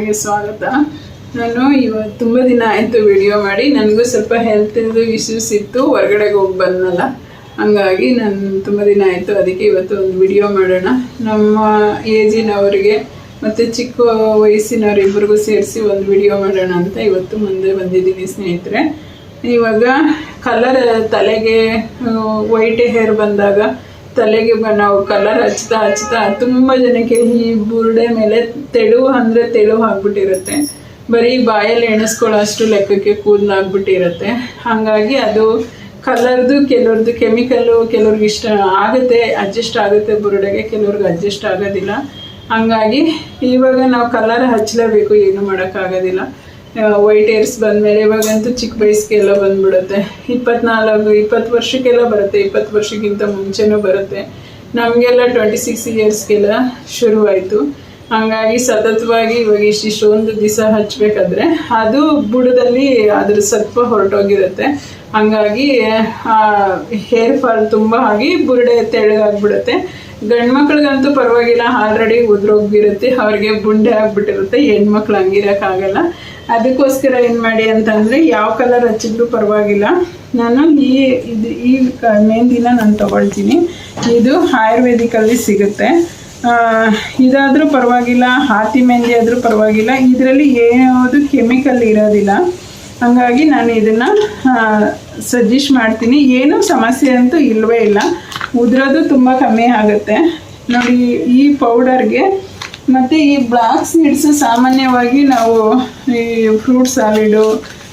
ನನಗೆ ಸ್ವಾಗತ. ನಾನು ಇವತ್ತು ತುಂಬ ದಿನ ಆಯಿತು ವಿಡಿಯೋ ಮಾಡಿ. ನನಗೂ ಸ್ವಲ್ಪ ಹೆಲ್ತಿಂದು ಇಶ್ಯೂಸ್ ಇತ್ತು. ಹೊರಗಡೆಗೆ ಹೋಗಿ ಬಂದನಲ್ಲ. ಹಂಗಾಗಿ ನಾನು ತುಂಬ ದಿನ ಆಯಿತು. ಅದಕ್ಕೆ ಇವತ್ತು ಒಂದು ವಿಡಿಯೋ ಮಾಡೋಣ. ನಮ್ಮ ಏಜಿನವರಿಗೆ ಮತ್ತು ಚಿಕ್ಕ ವಯಸ್ಸಿನವರಿಬ್ಬರಿಗೂ ಸೇರಿಸಿ ಒಂದು ವಿಡಿಯೋ ಮಾಡೋಣ ಅಂತ ಇವತ್ತು ಮುಂದೆ ಬಂದಿದ್ದೀನಿ ಸ್ನೇಹಿತರೆ. ಇವಾಗ ಕಲರ್ ತಲೆಗೆ ವೈಟ್ ಹೇರ್ ಬಂದಾಗ ತಲೆಗೆ ನಾವು ಕಲರ್ ಹಚ್ತಾ ಹಚ್ತಾ ತುಂಬ ಜನಕ್ಕೆ ಈ ಬುರುಡೆ ಮೇಲೆ ತೆಳು ಅಂದರೆ ತೆಳು ಆಗ್ಬಿಟ್ಟಿರುತ್ತೆ. ಬರೀ ಬಾಯಲ್ಲಿ ಎಣಿಸ್ಕೊಳ್ಳೋ ಅಷ್ಟು ಲೆಕ್ಕಕ್ಕೆ ಕೂದಲಾಗ್ಬಿಟ್ಟಿರುತ್ತೆ ಹಾಗಾಗಿ ಅದು ಕಲರ್ದು ಕೆಲವ್ರದ್ದು ಕೆಮಿಕಲ್ಲು ಕೆಲವ್ರಿಗೆ ಇಷ್ಟ ಆಗುತ್ತೆ ಅಡ್ಜಸ್ಟ್ ಆಗುತ್ತೆ ಬುರುಡೆಗೆ ಕೆಲವ್ರಿಗೆ ಅಡ್ಜಸ್ಟ್ ಆಗೋದಿಲ್ಲ. ಹಂಗಾಗಿ ಇವಾಗ ನಾವು ಕಲರ್ ಹಚ್ಚಲೇಬೇಕು ಏನು ಮಾಡೋಕ್ಕಾಗೋದಿಲ್ಲ. ವೈಟ್ ಏರ್ಸ್ ಬಂದಮೇಲೆ ಇವಾಗಂತೂ ಚಿಕ್ಕ ವಯಸ್ಸಿಗೆಲ್ಲ ಬಂದ್ಬಿಡುತ್ತೆ. ಇಪ್ಪತ್ನಾಲ್ಕು, ಇಪ್ಪತ್ತು ವರ್ಷಕ್ಕೆಲ್ಲ ಬರುತ್ತೆ, ಇಪ್ಪತ್ತು ವರ್ಷಕ್ಕಿಂತ ಮುಂಚೆನೂ ಬರುತ್ತೆ. ನಮಗೆಲ್ಲ ಟ್ವೆಂಟಿ ಸಿಕ್ಸ್ ಇಯರ್ಸ್ಗೆಲ್ಲ ಶುರುವಾಯಿತು. ಹಂಗಾಗಿ ಸತತವಾಗಿ ಇವಾಗ ಇಷ್ಟಿಷ್ಟೊಂದು ದಿವಸ ಹಚ್ಚಬೇಕಾದ್ರೆ ಅದು ಬುಡದಲ್ಲಿ ಅದ್ರ ಸತ್ವ ಹೊರಟೋಗಿರುತ್ತೆ. ಹಂಗಾಗಿ ಹೇರ್ ಫಾಲ್ ತುಂಬ ಆಗಿ ಬುರುಡೆ ತೆಳ್ಳಗಾಗ್ಬಿಡುತ್ತೆ. ಗಂಡು ಮಕ್ಳಿಗಂತೂ ಪರವಾಗಿಲ್ಲ, ಆಲ್ರೆಡಿ ಉದ್ರೋಗಿರುತ್ತೆ ಅವ್ರಿಗೆ ಬುಂಡೆ ಆಗ್ಬಿಟ್ಟಿರುತ್ತೆ, ಹೆಣ್ಮಕ್ಳು ಹಂಗಿರೋಕ್ಕಾಗಲ್ಲ. ಅದಕ್ಕೋಸ್ಕರ ಏನು ಮಾಡಿ ಅಂತಂದರೆ, ಯಾವ ಕಲರ್ ಹಚ್ಚಿದ್ರು ಪರವಾಗಿಲ್ಲ. ನಾನು ಈ ಇದು, ಈ ಮೆಹಂದಿನ ನಾನು ತಗೊಳ್ತೀನಿ. ಇದು ಆಯುರ್ವೇದಿಕಲ್ಲಿ ಸಿಗುತ್ತೆ. ಇದಾದರೂ ಪರವಾಗಿಲ್ಲ, ಹಾತಿ ಮೆಹಂದಿ ಆದರೂ ಪರವಾಗಿಲ್ಲ. ಇದರಲ್ಲಿ ಯಾವುದು ಕೆಮಿಕಲ್ ಇರೋದಿಲ್ಲ. ಹಾಗಾಗಿ ನಾನು ಇದನ್ನು ಸಜೆಸ್ಟ್ ಮಾಡ್ತೀನಿ. ಏನೂ ಸಮಸ್ಯೆ ಅಂತೂ ಇಲ್ಲವೇ ಇಲ್ಲ. ಉದುರೋದು ತುಂಬ ಕಮ್ಮಿ ಆಗುತ್ತೆ. ನೋಡಿ, ಈ ಪೌಡರ್ಗೆ ಮತ್ತು ಈ ಬ್ಲಾಕ್ ಸೀಡ್ಸು ಸಾಮಾನ್ಯವಾಗಿ ನಾವು ಈ ಫ್ರೂಟ್ ಸಾಲಿಡು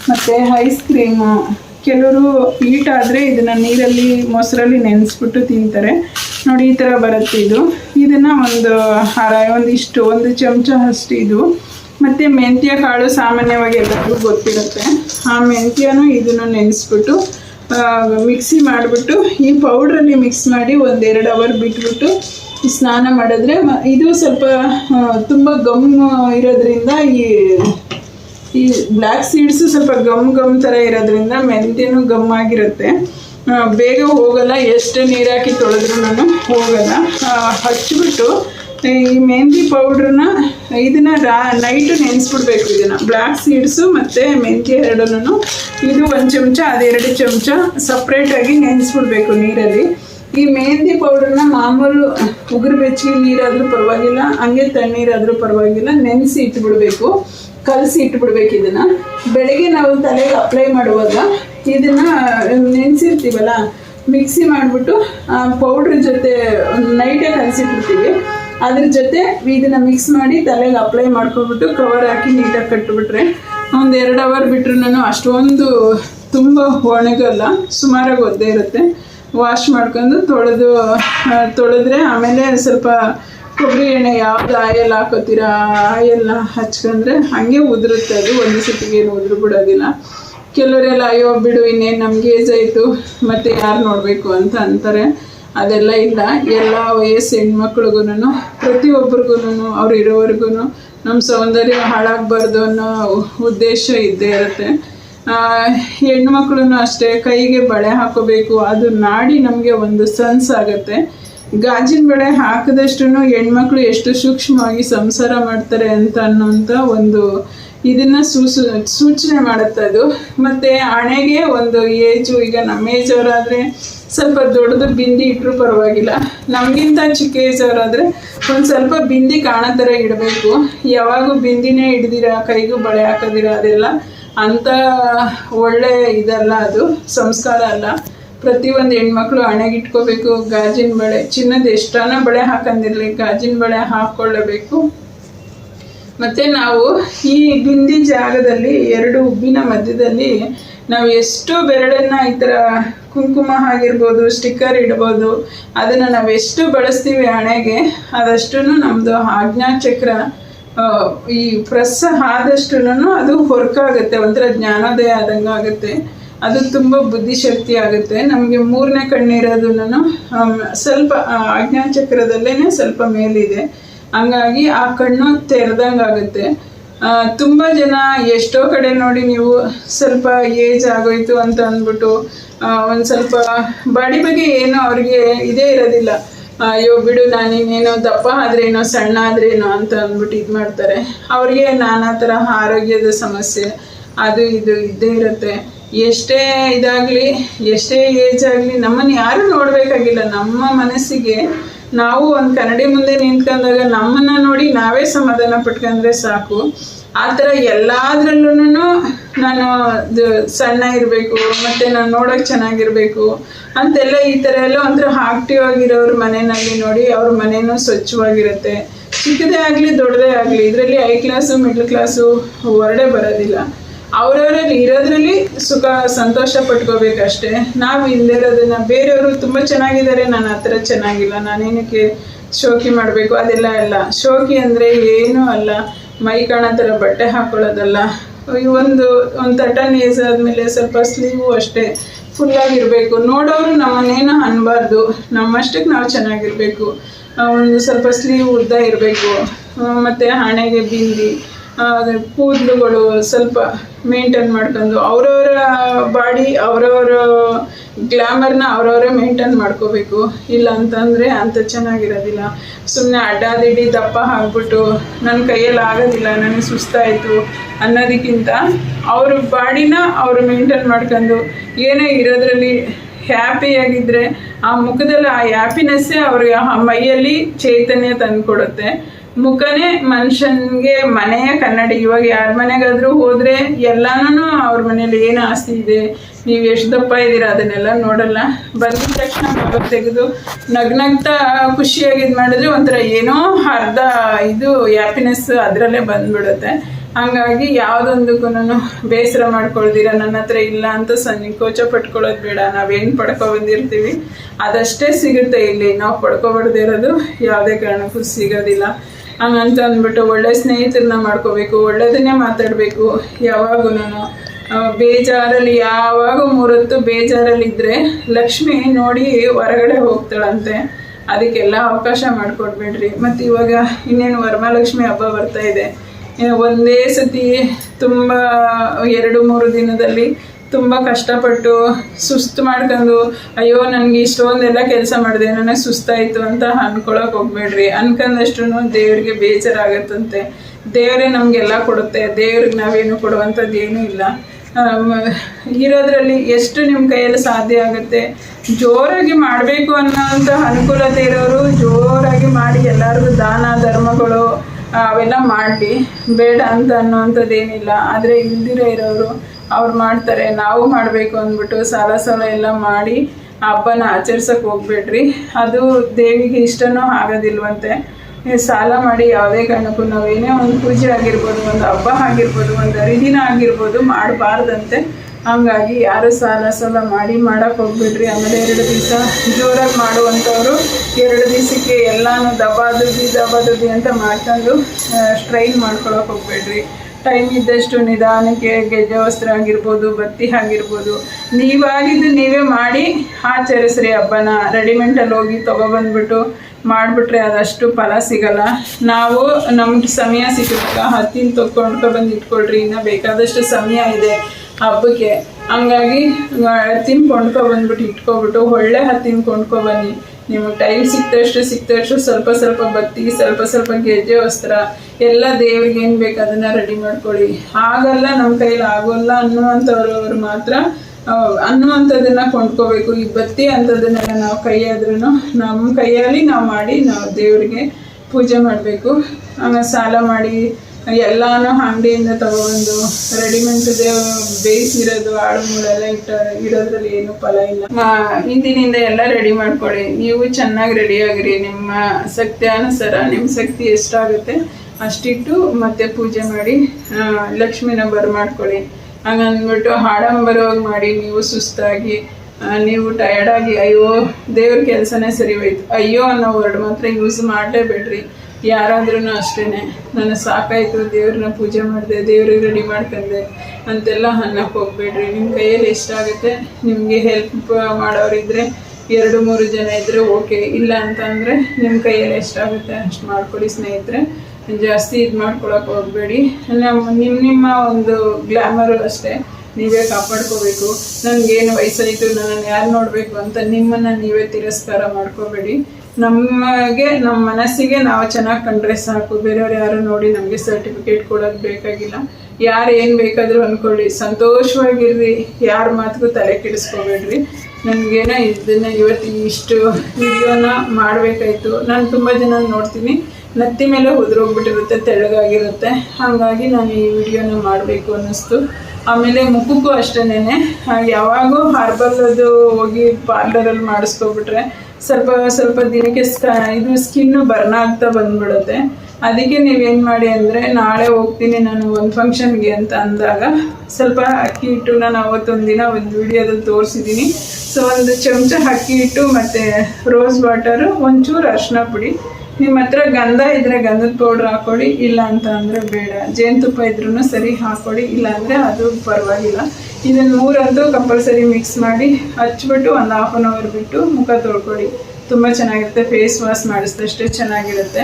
ಮತ್ತು ಐಸ್ ಕ್ರೀಮು ಕೆಲವರು ಹೀಟ್ ಆದರೆ ಇದನ್ನು ನೀರಲ್ಲಿ, ಮೊಸರಲ್ಲಿ ನೆನೆಸ್ಬಿಟ್ಟು ತಿಂತಾರೆ. ನೋಡಿ, ಈ ಥರ ಬರುತ್ತೆ ಇದು. ಇದನ್ನು ಒಂದು ಅರ ಒಂದಿಷ್ಟು, ಒಂದು ಚಮಚ ಅಷ್ಟು ಇದು. ಮತ್ತು ಮೆಂತ್ಯ ಕಾಳು ಸಾಮಾನ್ಯವಾಗಿ ಎಲ್ಲರಿಗೂ ಗೊತ್ತಿರುತ್ತೆ. ಆ ಮೆಂತ್ಯನು ಇದನ್ನು ನೆನೆಸ್ಬಿಟ್ಟು ಮಿಕ್ಸಿ ಮಾಡಿಬಿಟ್ಟು ಈ ಪೌಡ್ರಲ್ಲಿ ಮಿಕ್ಸ್ ಮಾಡಿ ಒಂದೆರಡು ಅವರ್ ಬಿಟ್ಬಿಟ್ಟು ಸ್ನಾನ ಮಾಡಿದ್ರೆ ಇದು ಸ್ವಲ್ಪ ತುಂಬ ಗಮ್ ಇರೋದ್ರಿಂದ ಈ ಈ ಬ್ಲ್ಯಾಕ್ ಸೀಡ್ಸು ಸ್ವಲ್ಪ ಗಮ್ ಗಮ್ ಥರ ಇರೋದ್ರಿಂದ ಮೆಂತ್ಯನೂ ಗಮ್ ಆಗಿರುತ್ತೆ. ಬೇಗ ಹೋಗಲ್ಲ ಎಷ್ಟು ನೀರಾಕಿ ತೊಳೆದ್ರೂ ಹೋಗಲ್ಲ. ಆ, ಹಚ್ಬಿಟ್ಟು ಈ ಮೆಹಂದಿ ಪೌಡ್ರನ್ನ ಇದನ್ನ ರಾ ನೈಟು ನೆನೆಸ್ಬಿಡ್ಬೇಕು ಇದನ್ನು. ಬ್ಲ್ಯಾಕ್ ಸೀಡ್ಸು ಮತ್ತು ಮೆಂತ್ಯ ಎರಡನ್ನೂ. ಇದು ಒಂದು ಚಮಚ, ಅದೆರಡು ಚಮಚ ಸಪ್ರೇಟಾಗಿ ನೆನೆಸ್ಬಿಡ್ಬೇಕು ನೀರಲ್ಲಿ. ಈ ಮೆಹಂದಿ ಪೌಡ್ರನ್ನ ಮಾಮೂಲು, ಉಗುರು ಬೆಚ್ಚಗೆ ನೀರಾದರೂ ಪರವಾಗಿಲ್ಲ, ಹಂಗೆ ತಣ್ಣೀರಾದರೂ ಪರವಾಗಿಲ್ಲ, ನೆನೆಸಿ ಇಟ್ಬಿಡ್ಬೇಕು. ಕಲಸಿ ಇಟ್ಬಿಡ್ಬೇಕು ಇದನ್ನ. ಬೆಳಗ್ಗೆ ನಾವು ತಲೆಗೆ ಅಪ್ಲೈ ಮಾಡುವಾಗ ಇದನ್ನ ನೆನೆಸಿರ್ತೀವಲ್ಲ ಮಿಕ್ಸಿ ಮಾಡಿಬಿಟ್ಟು ಪೌಡ್ರ್ ಜೊತೆ ನೈಟೇ ಕಲಸಿಟ್ಬಿಡ್ತೀವಿ. ಅದ್ರ ಜೊತೆ ಇದನ್ನ ಮಿಕ್ಸ್ ಮಾಡಿ ತಲೆಗೆ ಅಪ್ಲೈ ಮಾಡ್ಕೊಬಿಟ್ಟು ಕವರ್ ಹಾಕಿ ನೀಟಾಗಿ ಕಟ್ಟಿಬಿಟ್ರೆ ಒಂದು ಎರಡು ಅವರ್ ಬಿಟ್ರು ನಾನು ಅಷ್ಟೊಂದು ತುಂಬ ಒಣಗಲ್ಲ, ಸುಮಾರಾಗಿ ಒದ್ದೆ ಇರುತ್ತೆ. ವಾಶ್ ಮಾಡ್ಕೊಂಡು ತೊಳೆದು ತೊಳೆದ್ರೆ ಆಮೇಲೆ ಸ್ವಲ್ಪ ಕೊಬ್ಬರಿ ಎಣ್ಣೆ ಯಾವ್ದು ಆಯಲ್ ಹಾಕೋತೀರಾ ಆಯಲ್ನ ಹಚ್ಕೊಂಡ್ರೆ ಹಾಗೆ ಉದುರುತ್ತೆ ಅದು. ಒಂದು ಸತಿಗೆ ಏನು ಉದುರು ಬಿಡೋದಿಲ್ಲ ಕೆಲವರೆಲ್ಲ, ಅಯ್ಯೋ, ಬಿಡು ಇನ್ನೇನು ನಮ್ಗೆ ಏಜ್ ಆಯಿತು, ಮತ್ತು ಯಾರು ನೋಡಬೇಕು? ಅಂತ ಅಂತಾರೆ. ಅದೆಲ್ಲ ಇಲ್ಲ. ಎಲ್ಲ ವಯಸ್ಸು ಹೆಣ್ಮಕ್ಳಿಗೂ ಪ್ರತಿಯೊಬ್ಬರಿಗೂ ಅವ್ರು ಇರೋವರೆಗೂ ನಮ್ಮ ಸೌಂದರ್ಯ ಹಾಳಾಗಬಾರ್ದು ಅನ್ನೋ ಉದ್ದೇಶ ಇದ್ದೇ ಇರುತ್ತೆ. ಹೆಣ್ಮಕ್ಳು ಅಷ್ಟೇ, ಕೈಗೆ ಬಳೆ ಹಾಕೋಬೇಕು, ಅದು ನಾಡಿ ನಮಗೆ ಒಂದು ಸನ್ಸ್ ಆಗುತ್ತೆ. ಗಾಜಿನ ಬಳೆ ಹಾಕಿದಷ್ಟು ಹೆಣ್ಮಕ್ಳು ಎಷ್ಟು ಸೂಕ್ಷ್ಮವಾಗಿ ಸಂಸಾರ ಮಾಡ್ತಾರೆ ಅಂತ ಅನ್ನೋಂಥ ಒಂದು ಇದನ್ನ ಸೂಸು ಸೂಚನೆ ಮಾಡುತ್ತೆ ಅದು. ಮತ್ತೆ ಹಣೆಗೆ ಒಂದು ಏಜು ಈಗ ನಮ್ಮ ಏಜ್ ಅವರಾದರೆ ಸ್ವಲ್ಪ ದೊಡ್ಡದು ಬಿಂದಿ ಇಟ್ಟರು ಪರವಾಗಿಲ್ಲ. ನಮಗಿಂತ ಚಿಕ್ಕ ಏಜ್ ಅವರಾದರೆ ಒಂದು ಸ್ವಲ್ಪ ಬಿಂದಿ ಕಾಣೋ ಥರ ಇಡಬೇಕು. ಯಾವಾಗೂ ಬಿಂದಿನೇ ಹಿಡ್ದಿರ ಕೈಗೂ ಬಳೆ ಹಾಕೋದಿರ, ಅದೆಲ್ಲ ಅಂಥ ಒಳ್ಳೆ ಇದಲ್ಲ ಅದು, ಸಂಸ್ಕಾರ ಅಲ್ಲ. ಪ್ರತಿಯೊಂದು ಹೆಣ್ಮಕ್ಳು ಹಣೆಗಿಟ್ಕೋಬೇಕು ಗಾಜಿನ ಬಳೆ, ಚಿನ್ನದ ಎಷ್ಟಾನ ಬಳೆ ಹಾಕಂದಿರಲಿ, ಗಾಜಿನ ಬಳೆ ಹಾಕ್ಕೊಳ್ಳಬೇಕು. ಮತ್ತು ನಾವು ಈ ಬಿಂದಿ ಜಾಗದಲ್ಲಿ ಎರಡು ಉಬ್ಬಿನ ಮಧ್ಯದಲ್ಲಿ ನಾವು ಎಷ್ಟು ಬೆರಳನ್ನ ಈ ಥರ ಕುಂಕುಮ ಆಗಿರ್ಬೋದು ಸ್ಟಿಕ್ಕರ್ ಇಡ್ಬೋದು, ಅದನ್ನು ನಾವು ಎಷ್ಟು ಬಳಸ್ತೀವಿ ಹಣೆಗೆ ಅದಷ್ಟು ನಮ್ಮದು ಆಜ್ಞಾಚಕ್ರ ಈ ಪ್ರೆಸ್ ಆದಷ್ಟು ಅದು ಹೊರಕಾಗುತ್ತೆ, ಒಂಥರ ಜ್ಞಾನೋದಯ ಆದಂಗೆ ಆಗುತ್ತೆ. ಅದು ತುಂಬ ಬುದ್ಧಿಶಕ್ತಿ ಆಗುತ್ತೆ. ನಮಗೆ ಮೂರನೇ ಕಣ್ಣಿರೋದನ್ನು ಸ್ವಲ್ಪ ಆಜ್ಞಾ ಆಜ್ಞಾಚಕ್ರದಲ್ಲೇ ಸ್ವಲ್ಪ ಮೇಲಿದೆ. ಹಂಗಾಗಿ ಆ ಕಣ್ಣು ತೆರೆದಂಗೆ ಆಗುತ್ತೆ. ಆ, ತುಂಬ ಜನ ಎಷ್ಟೋ ಕಡೆ ನೋಡಿ ನೀವು ಸ್ವಲ್ಪ ಏಜ್ ಆಗೋಯ್ತು ಅಂತ ಅಂದ್ಬಿಟ್ಟು ಒಂದು ಸ್ವಲ್ಪ ಬಾಡಿ ಬಗ್ಗೆ ಏನೋ ಅವ್ರಿಗೆ ಇದೇ ಇರೋದಿಲ್ಲ. ಅಯ್ಯೋ ಬಿಡು ನಾನಿನ್ನೇನೋ ದಪ್ಪ ಆದ್ರೇನೋ ಸಣ್ಣ ಆದ್ರೇನೋ ಅಂತ ಅಂದ್ಬಿಟ್ಟು ಇದು ಮಾಡ್ತಾರೆ. ಅವ್ರಿಗೆ ನಾನಾ ಥರ ಆರೋಗ್ಯದ ಸಮಸ್ಯೆ ಅದು ಇದು ಇದ್ದೇ ಇರುತ್ತೆ. ಎಷ್ಟೇ ಇದಾಗಲಿ ಎಷ್ಟೇ ಏಜ್ ಆಗಲಿ ನಮ್ಮನ್ನು ಯಾರೂ ನೋಡಬೇಕಾಗಿಲ್ಲ. ನಮ್ಮ ಮನಸ್ಸಿಗೆ ನಾವು ಒಂದು ಕನ್ನಡಿ ಮುಂದೆ ನಿಂತ್ಕೊಂಡಾಗ ನಮ್ಮನ್ನು ನೋಡಿ ನಾವೇ ಸಮಾಧಾನ ಪಟ್ಕೊಂಡ್ರೆ ಸಾಕು. ಆ ಥರ ಎಲ್ಲಾದ್ರಲ್ಲೂ ನಾನು ಸಣ್ಣ ಇರಬೇಕು, ಮತ್ತು ನಾನು ನೋಡೋಕೆ ಚೆನ್ನಾಗಿರಬೇಕು ಅಂತೆಲ್ಲ ಈ ಥರ ಎಲ್ಲ ಒಂಥರ ಆಕ್ಟಿವ್ ಆಗಿರೋರು ಮನೆಯಲ್ಲಿ ನೋಡಿ ಅವ್ರ ಮನೇನೂ ಸ್ವಚ್ಛವಾಗಿರುತ್ತೆ. ಚಿಕ್ಕದೇ ಆಗಲಿ ದೊಡ್ಡದೇ ಆಗಲಿ, ಇದರಲ್ಲಿ ಹೈ ಕ್ಲಾಸು ಮಿಡ್ಲ್ ಕ್ಲಾಸು ಹೊರಡೆ ಬರೋದಿಲ್ಲ. ಅವ್ರವರಲ್ಲಿ ಇರೋದ್ರಲ್ಲಿ ಸುಖ, ಸಂತೋಷ ಪಟ್ಕೋಬೇಕಷ್ಟೇ. ನಾವು ಇಲ್ದಿರೋದನ್ನ ಬೇರೆಯವರು ತುಂಬ ಚೆನ್ನಾಗಿದ್ದಾರೆ, ನಾನು ಆ ಚೆನ್ನಾಗಿಲ್ಲ. ನಾನೇನಕ್ಕೆ ಶೋಕಿ ಮಾಡಬೇಕು? ಅದೆಲ್ಲ ಅಲ್ಲ. ಶೋಕಿ ಅಂದರೆ ಏನೂ ಅಲ್ಲ. ಮೈ ಕಾಣೋ ಥರ ಬಟ್ಟೆ ಹಾಕೊಳ್ಳೋದಲ್ಲ. ಈ ಒಂದು ಒಂದು ತಟನ್ ಏಜ್ ಆದಮೇಲೆ ಸ್ವಲ್ಪ ಸ್ಲೀವು ಅಷ್ಟೇ. ಫುಲ್ಲಾಗಿರಬೇಕು ನೋಡೋರು ನಮ್ಮನ್ನೇನು ಅನ್ಬಾರ್ದು. ನಮ್ಮಷ್ಟಕ್ಕೆ ನಾವು ಚೆನ್ನಾಗಿರಬೇಕು. ಒಂದು ಸ್ವಲ್ಪ ಸ್ಲೀವ್ ಉದ್ದ ಇರಬೇಕು. ಮತ್ತು ಹಣೆಗೆ ಬಿಂದಿ. ಕೂದಲುಗಳು ಸ್ವಲ್ಪ ಮೇಂಟೈನ್ ಮಾಡ್ಕೊಂಡು ಅವರವರ ಬಾಡಿ, ಅವರವರ ಗ್ಲಾಮರ್ನ ಅವರವರೇ ಮೇಂಟೈನ್ ಮಾಡ್ಕೋಬೇಕು. ಇಲ್ಲ ಅಂತಂದರೆ ಅಂಥ ಚೆನ್ನಾಗಿರೋದಿಲ್ಲ. ಸುಮ್ಮನೆ ಅಡ್ಡಾದಿಡಿ ದಪ್ಪ ಹಾಕ್ಬಿಟ್ಟು ನನ್ನ ಕೈಯಲ್ಲಿ ಆಗೋದಿಲ್ಲ, ನನಗೆ ಸುಸ್ತಾಯಿತು ಅನ್ನೋದಕ್ಕಿಂತ ಅವ್ರ ಬಾಡಿನ ಅವರು ಮೇಂಟೈನ್ ಮಾಡ್ಕೊಂಡು ಏನೇ ಇರೋದ್ರಲ್ಲಿ ಹ್ಯಾಪಿಯಾಗಿದ್ದರೆ ಆ ಮುಖದಲ್ಲಿ ಆ ಹ್ಯಾಪಿನೆಸ್ಸೇ ಅವ್ರಿಗೆ ಆ ಮೈಯಲ್ಲಿ ಚೈತನ್ಯ ತಂದುಕೊಡುತ್ತೆ. ಮುಖನೇ ಮನುಷ್ಯನ್ಗೆ, ಮನೆಯ ಕನ್ನಡಿ. ಇವಾಗ ಯಾರ ಮನೆಗಾದ್ರೂ ಹೋದ್ರೆ ಎಲ್ಲಾನು ಅವ್ರ ಮನೇಲಿ ಏನು ಆಸ್ತಿ ಇದೆ? ನೀವು ಎಷ್ಟು ದಪ್ಪ ಇದ್ದೀರಾ? ಅದನ್ನೆಲ್ಲ ನೋಡಲ್ಲ. ಬಂದಿದ ತಕ್ಷಣ ಮಗ ತೆಗೆದು ನಗ್ನಗ್ತಾ ಖುಷಿಯಾಗಿ ಇದು ಮಾಡಿದ್ರೆ ಒಂಥರ ಏನೋ ಅರ್ಧ ಇದು ಹ್ಯಾಪಿನೆಸ್ ಅದರಲ್ಲೇ ಬಂದ್ಬಿಡುತ್ತೆ. ಹಂಗಾಗಿ ಯಾವುದೊಂದಕ್ಕೂ ಬೇಸರ ಮಾಡ್ಕೊಳ್ದಿರ ನನ್ನ ಹತ್ರ ಇಲ್ಲ ಅಂತ ಸಂಕೋಚ ಪಟ್ಕೊಳ್ಳೋದು ಬೇಡ. ನಾವೇನು ಪಡ್ಕೊ ಬಂದಿರ್ತೀವಿ. ಅದಷ್ಟೇ ಸಿಗುತ್ತೆ ಇಲ್ಲಿ. ನಾವು ಪಡ್ಕೊಬಾರ್ದಿರೋದು ಯಾವುದೇ ಕಾರಣಕ್ಕೂ ಸಿಗೋದಿಲ್ಲ. ಹಂಗಂತ ಅಂದ್ಬಿಟ್ಟು ಒಳ್ಳೆ ಸ್ನೇಹಿತರನ್ನ ಮಾಡ್ಕೋಬೇಕು ಒಳ್ಳೆಯದನ್ನೇ ಮಾತಾಡಬೇಕು ಯಾವಾಗೂ ಬೇಜಾರಲ್ಲಿ ಯಾವಾಗ ಮೂರೊತ್ತು ಬೇಜಾರಲ್ಲಿದ್ದರೆ ಲಕ್ಷ್ಮಿ ನೋಡಿ ಹೊರಗಡೆ ಹೋಗ್ತಾಳಂತೆ. ಅದಕ್ಕೆಲ್ಲ ಅವಕಾಶ ಮಾಡಿಕೊಡ್ಬೇಡ್ರಿ. ಮತ್ತು ಇವಾಗ ಇನ್ನೇನು ವರಮಹಾಲಕ್ಷ್ಮಿ ಹಬ್ಬ ಬರ್ತಾ ಇದೆ. ಒಂದೇ ಸತಿ ತುಂಬ, ಎರಡು, ಮೂರು ದಿನದಲ್ಲಿ ತುಂಬ ಕಷ್ಟಪಟ್ಟು ಸುಸ್ತು ಮಾಡ್ಕೊಂಡು, ಅಯ್ಯೋ, ನನಗೆ ಇಷ್ಟೊಂದೆಲ್ಲ ಕೆಲಸ ಮಾಡಿದೆ, ನನಗೆ ಸುಸ್ತಾಯಿತು ಅಂತ ಅನ್ಕೊಳಕ್ಕೆ ಹೋಗ್ಬೇಡ್ರಿ. ಅನ್ಕೊಂಡಷ್ಟು ದೇವ್ರಿಗೆ ಬೇಜಾರಾಗತ್ತಂತೆ. ದೇವರೇ ನಮಗೆಲ್ಲ ಕೊಡುತ್ತೆ, ದೇವ್ರಿಗೆ ನಾವೇನು ಕೊಡುವಂಥದ್ದು ಏನೂ ಇಲ್ಲ. ಇರೋದ್ರಲ್ಲಿ ಎಷ್ಟು ನಿಮ್ಮ ಕೈಯಲ್ಲಿ ಸಾಧ್ಯ ಆಗುತ್ತೆ? ಜೋರಾಗಿ ಮಾಡಬೇಕು ಅನ್ನೋಂಥ ಅನುಕೂಲತೆ ಇರೋರು ಜೋರಾಗಿ ಮಾಡಿ ಎಲ್ಲರಿಗೂ ದಾನ, ಧರ್ಮಗಳು, ಅವೆಲ್ಲ ಮಾಡಿ ಬೇಡ ಅಂತ ಅನ್ನೋವಂಥದ್ದೇನಿಲ್ಲ ಆದರೆ ಇಲ್ದಿರೋ ಇರೋರು ಅವ್ರು ಮಾಡ್ತಾರೆ, ನಾವು ಮಾಡಬೇಕು ಅಂದ್ಬಿಟ್ಟು ಸಾಲ ಸಾಲ ಎಲ್ಲ ಮಾಡಿ ಹಬ್ಬನ ಆಚರಿಸೋಕೆ ಹೋಗ್ಬೇಡ್ರಿ. ಅದು ದೇವಿಗೆ ಇಷ್ಟನೂ ಆಗೋದಿಲ್ವಂತೆ. ಸಾಲ ಮಾಡಿ ಯಾವುದೇ ಕಾರಣಕ್ಕೂ ನಾವೇನೇ ಒಂದು ಪೂಜೆ ಆಗಿರ್ಬೋದು, ಒಂದು ಹಬ್ಬ ಆಗಿರ್ಬೋದು, ಒಂದು ಹರಿದಿನ ಆಗಿರ್ಬೋದು ಮಾಡಬಾರ್ದಂತೆ. ಹಂಗಾಗಿ ಯಾರು ಸಾಲ ಸಾಲ ಮಾಡಿ ಮಾಡೋಕೆ ಹೋಗ್ಬಿಡ್ರಿ. ಆಮೇಲೆ ಎರಡು ದಿವಸ ಜೋರಾಗಿ ಮಾಡುವಂಥವ್ರು ಎರಡು ದಿವಸಕ್ಕೆ ಎಲ್ಲಾನು ದಬಾದುಬಿ ದುಡ್ಡಿ ಅಂತ ಮಾಡ್ಕೊಂಡು ಸ್ಟ್ರೈನ್ ಮಾಡ್ಕೊಳಕ್ಕೆ ಹೋಗ್ಬೇಡ್ರಿ. ಟೈಮ್ ಇದ್ದಷ್ಟು ನಿಧಾನಕ್ಕೆ ಗೆಜ್ಜೆ ವಸ್ತ್ರ ಆಗಿರ್ಬೋದು, ಬತ್ತಿ ಆಗಿರ್ಬೋದು, ನೀವಾಗಿದ್ದು ನೀವೇ ಮಾಡಿ ಆಚರಿಸ್ರಿ ಹಬ್ಬನ. ರೆಡಿಮೆಂಟಲ್ಲಿ ಹೋಗಿ ತೊಗೊಬಂದ್ಬಿಟ್ಟು ಮಾಡಿಬಿಟ್ರೆ ಅದಷ್ಟು ಫಲ ಸಿಗಲ್ಲ. ನಾವು ನಮ್ಗೆ ಸಮಯ ಸಿಕ್ಕುವಾಗ ಹತ್ತಿನ ತೊಗೊಂಡ್ಕೊ ಬಂದು ಇಟ್ಕೊಳ್ರಿ, ಇನ್ನೂ ಬೇಕಾದಷ್ಟು ಸಮಯ ಇದೆ ಹಬ್ಬಕ್ಕೆ. ಹಂಗಾಗಿ ಹತ್ತಿನ ಕೊಂಡ್ಕೊ ಬಂದ್ಬಿಟ್ಟು ಇಟ್ಕೊಬಿಟ್ಟು ಒಳ್ಳೆ ಹತ್ತಿನ ಕೊಂಡ್ಕೊ ಬನ್ನಿ. ನಿಮಗೆ ಟೈಮ್ ಸಿಕ್ತಷ್ಟು ಸಿಕ್ತಷ್ಟು ಸ್ವಲ್ಪ ಸ್ವಲ್ಪ ಬತ್ತಿ, ಸ್ವಲ್ಪ ಸ್ವಲ್ಪ ಗೆಜ್ಜೆ, ವಸ್ತ್ರ ಎಲ್ಲ ದೇವ್ರಿಗೆ ಏನು ಬೇಕು ಅದನ್ನು ರೆಡಿ ಮಾಡ್ಕೊಳ್ಳಿ. ಆಗಲ್ಲ ನಮ್ಮ ಕೈಲಿ ಆಗೋಲ್ಲ ಅನ್ನುವಂಥವ್ರವ್ರು ಮಾತ್ರ ಅನ್ನುವಂಥದ್ದನ್ನ ಕೊಂಡ್ಕೋಬೇಕು. ಈ ಬತ್ತಿ ಅಂಥದ್ದನ್ನೆಲ್ಲ ನಾವು ಕೈಯಾದ್ರೂ ನಮ್ಮ ಕೈಯಲ್ಲಿ ನಾವು ಮಾಡಿ ನಾವು ದೇವರಿಗೆ ಪೂಜೆ ಮಾಡಬೇಕು. ಆಮೇಲೆ ಸಾಲ ಮಾಡಿ ಎಲ್ಲಾನು ಅಂಗಡಿಯಿಂದ ತಗೊಬಂದು ರೆಡಿಮೆಂಟ್ ಬೇಯಿಸಿರೋದು ಆಳು ಮೂಳೆಲ್ಲ ಇಟ್ಟ, ಇಡೋದ್ರಲ್ಲಿ ಏನು ಫಲ ಇಲ್ಲ. ಹಿಂದಿನಿಂದ ಎಲ್ಲ ರೆಡಿ ಮಾಡ್ಕೊಳ್ಳಿ ನೀವು ಚೆನ್ನಾಗಿ ರೆಡಿ ಆಗಿರಿ. ನಿಮ್ಮ ಶಕ್ತಿಯಾನುಸಾರ ನಿಮ್ಮ ಶಕ್ತಿ ಎಷ್ಟಾಗುತ್ತೆ ಅಷ್ಟಿಟ್ಟು ಮತ್ತೆ ಪೂಜೆ ಮಾಡಿ ಲಕ್ಷ್ಮೀನ ಬರ್ ಮಾಡ್ಕೊಳ್ಳಿ ಹಂಗಂದ್ಬಿಟ್ಟು ಆಡಂಬರವಾಗಿ ಮಾಡಿ, ನೀವು ಸುಸ್ತಾಗಿ ನೀವು ಟಯರ್ಡ್ ಆಗಿ, ಅಯ್ಯೋ, ದೇವ್ರ ಕೆಲಸನೇ ಸರಿ ಹೋಯ್ತು. ಅಯ್ಯೋ ಅನ್ನೋ ವರ್ಡ್ ಮಾತ್ರ ಯೂಸ್ ಮಾಡಲೇಬೇಡ್ರಿ. ಯಾರಾದ್ರೂ ಅಷ್ಟೇ ನನ್ನ ಸಾಕಾಯಿತು, ದೇವ್ರನ್ನ ಪೂಜೆ ಮಾಡಿದೆ ದೇವ್ರಿಗೆ ರೆಡಿ ಮಾಡ್ಕೊಂಡೆ ಅಂತೆಲ್ಲ ಅನ್ನಕ್ಕೆ ಹೋಗ್ಬೇಡ್ರಿ. ನಿಮ್ಮ ಕೈಯಲ್ಲಿ ಎಷ್ಟಾಗುತ್ತೆ, ನಿಮಗೆ ಹೆಲ್ಪ್ ಮಾಡೋರಿದ್ರೆ ಎರಡು, ಮೂರು ಜನ ಇದ್ದರೆ ಓಕೆ ಇಲ್ಲ ಅಂತಂದರೆ ನಿಮ್ಮ ಕೈಯಲ್ಲಿ ಎಷ್ಟಾಗುತ್ತೆ ಅಷ್ಟು ಮಾಡ್ಕೊಡಿ ಸ್ನೇಹಿತರೆ. ಜಾಸ್ತಿ ಇದು ಮಾಡ್ಕೊಳಕ್ಕೆ ಹೋಗಬೇಡಿ. ನಮ್ಮ ನಿಮ್ಮ ನಿಮ್ಮ ಒಂದು ಗ್ಲ್ಯಾಮರು ಅಷ್ಟೇ. ನೀವೇ ಕಾಪಾಡ್ಕೋಬೇಕು. ನನಗೇನು ವಯಸ್ಸಾಯಿತು ನನ್ನನ್ನು ಯಾರು ನೋಡಬೇಕು ಅಂತ ನಿಮ್ಮನ್ನು ನೀವೇ ತಿರಸ್ಕಾರ ಮಾಡ್ಕೋಬೇಡಿ. ನಮಗೆ ನಮ್ಮ ಮನಸ್ಸಿಗೆ ನಾವು ಚೆನ್ನಾಗಿ ಕಂಡ್ರೆ ಸಾಕು. ಬೇರೆಯವ್ರು ಯಾರು ನೋಡಿ ನಮಗೆ ಸರ್ಟಿಫಿಕೇಟ್ ಕೊಡೋದು ಬೇಕಾಗಿಲ್ಲ. ಯಾರು ಏನು ಬೇಕಾದರೂ ಅಂದ್ಕೊಳ್ಳಿ ಸಂತೋಷವಾಗಿರ್ರಿ. ಯಾರ ಮಾತಿಗೂ ತಲೆ ಕೆಡಿಸ್ಕೋಬೇಡ್ರಿ. ನನಗೇನೋ ಇದನ್ನು ಇವತ್ತು ಇಷ್ಟು ವಿಡಿಯೋನ ಮಾಡಬೇಕಾಯ್ತು. ನಾನು ತುಂಬ ಜನ ನೋಡ್ತೀನಿ. ನತ್ತಿ ಮೇಲೆ ಉದುರೋಗ್ಬಿಟ್ಟಿರುತ್ತೆ, ತೆಳ್ಳಗಾಗಿರುತ್ತೆ. ಹಾಗಾಗಿ ನಾನು ಈ ವಿಡಿಯೋನ ಮಾಡಬೇಕು ಅನ್ನಿಸ್ತು. ಆಮೇಲೆ ಮುಖಕ್ಕೂ ಅಷ್ಟೇನೆ ಯಾವಾಗೂ ಹಾರ್ಬಲ್ದು ಹೋಗಿ ಪಾರ್ಲರಲ್ಲಿ ಮಾಡಿಸ್ಕೊಬಿಟ್ರೆ ಸ್ವಲ್ಪ ಸ್ವಲ್ಪ ದಿನಕ್ಕೆ ಇದು ಸ್ಕಿನ್ನು ಬರ್ನ್ ಆಗ್ತಾ ಬಂದ್ಬಿಡುತ್ತೆ. ಅದಕ್ಕೆ ನೀವೇನು ಮಾಡಿ ಅಂದರೆ, ನಾಳೆ ಹೋಗ್ತೀನಿ ನಾನು ಒಂದು ಫಂಕ್ಷನ್ಗೆ ಅಂತ ಅಂದಾಗ, ಸ್ವಲ್ಪ ಅಕ್ಕಿ ಹಿಟ್ಟು ನಾನು ಅವತ್ತೊಂದು ದಿನ ಒಂದು ವಿಡಿಯೋದಲ್ಲಿ ತೋರಿಸಿದ್ದೀನಿ ಸೊ ಒಂದು ಚಮಚ ಅಕ್ಕಿ ಹಿಟ್ಟು ಮತ್ತು ರೋಸ್ ವಾಟರು ಒಂಚೂರು ಅರಿಶಿನ ಪುಡಿ. ನಿಮ್ಮ ಹತ್ರ ಗಂಧ ಇದ್ದರೆ ಗಂಧದ ಪೌಡ್ರ್ ಹಾಕ್ಕೊಳ್ಳಿ ಇಲ್ಲ ಅಂತ ಅಂದರೆ ಬೇಡ. ಜೇನುತುಪ್ಪ ಇದ್ರೂ ಸರಿ ಹಾಕ್ಕೊಳ್ಳಿ ಇಲ್ಲ ಅಂದರೆ ಅದು ಪರವಾಗಿಲ್ಲ. ಇದನ್ನು ಮೂರಂತೂ ಕಂಪಲ್ಸರಿ ಮಿಕ್ಸ್ ಮಾಡಿ ಹಚ್ಬಿಟ್ಟು ಒಂದು ಹಾಫ್ ಆನ್ ಅವರ್ ಬಿಟ್ಟು ಮುಖ ತೊಳ್ಕೊಡಿ. ತುಂಬ ಚೆನ್ನಾಗಿರುತ್ತೆ ಫೇಸ್ ವಾಶ್ ಮಾಡಿಸಿದಷ್ಟೇ ಚೆನ್ನಾಗಿರುತ್ತೆ.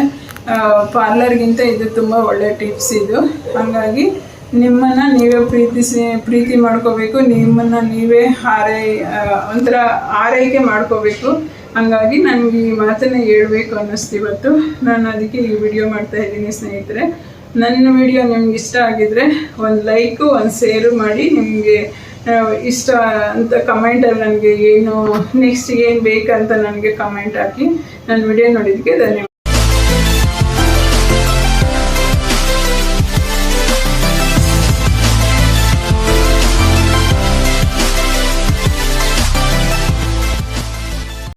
ಪಾರ್ಲರ್ಗಿಂತ ಇದು ತುಂಬ ಒಳ್ಳೆ ಟಿಪ್ಸ್ ಇದು. ಹಾಗಾಗಿ ನಿಮ್ಮನ್ನು ನೀವೇ ಪ್ರೀತಿಸಿ, ಪ್ರೀತಿ ಮಾಡ್ಕೋಬೇಕು, ನಿಮ್ಮನ್ನು ನೀವೇ ಹಾರೈ ಒಂಥರ ಆರೈಕೆ ಮಾಡ್ಕೋಬೇಕು. ಹಂಗಾಗಿ ನನಗೆ ಈ ಮಾತನ್ನು ಹೇಳ್ಬೇಕು ಅನ್ನಿಸ್ತಿವತ್ತು ನಾನು ಅದಕ್ಕೆ ಈ ವಿಡಿಯೋ ಮಾಡ್ತಾ ಇದ್ದೀನಿ ಸ್ನೇಹಿತರೆ. ನನ್ನ ವಿಡಿಯೋ ನಿಮ್ಗೆ ಇಷ್ಟ ಆಗಿದ್ರೆ ಒಂದು ಲೈಕು ಒಂದು ಶೇರು ಮಾಡಿ. ನಿಮಗೆ ಇಷ್ಟ ಅಂತ ಕಮೆಂಟಲ್ಲಿ ನನಗೆ ಏನು ನೆಕ್ಸ್ಟ್ ಏನು ಬೇಕಂತ ನನಗೆ ಕಮೆಂಟ್ ಹಾಕಿ. ನನ್ನ ವಿಡಿಯೋ ನೋಡಿದ್ದಕ್ಕೆ ಧನ್ಯವಾದ.